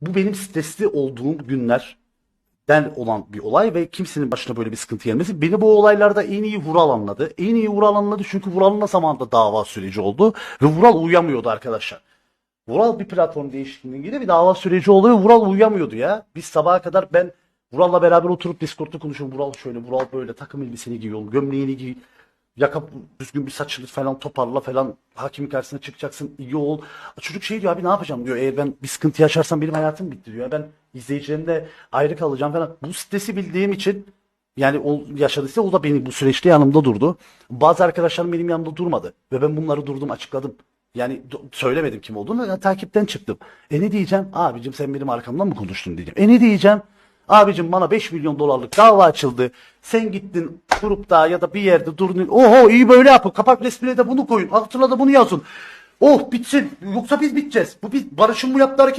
Bu benim stresli olduğum günlerden olan bir olay ve kimsenin başına böyle bir sıkıntı gelmesi. Beni bu olaylarda en iyi Vural anladı. En iyi Vural anladı çünkü Vural'ın da zamanında dava süreci oldu ve Vural uyamıyordu arkadaşlar. Vural bir platform değişikliğine girdi bir dava süreci oluyor. Vural uyamıyordu ya. Biz sabaha kadar ben Vural'la beraber oturup Discord'da konuşuyorum. Vural şöyle, Vural böyle takım elbiseni giyiyor, gömleğini giy. Yaka düzgün bir saçını falan toparla falan. Hakimin karşısına çıkacaksın. iyi ol. Çocuk şey diyor abi ne yapacağım diyor. Eğer ben bir sıkıntı yaşarsam benim hayatım bitti diyor. Ben izleyicilerimle ayrı kalacağım falan. Bu stresi bildiğim için yani o yaşadıysa o da benim bu süreçte yanımda durdu. Bazı arkadaşlarım benim yanımda durmadı. Ve ben bunları durdum açıkladım. Yani söylemedim kim olduğunu. Ya, takipten çıktım. E ne diyeceğim? Abicim sen benim arkamdan mı konuştun diyeceğim. E ne diyeceğim? Abicim bana 5 milyon dolarlık dava açıldı. Sen gittin grupta ya da bir yerde durdun. Oho iyi böyle yapın. Kapak resmine de bunu koyun. Altına da bunu yazın. Oh bitsin. Yoksa biz biteceğiz. Bu bir Barış'ın bu yaptığı hareket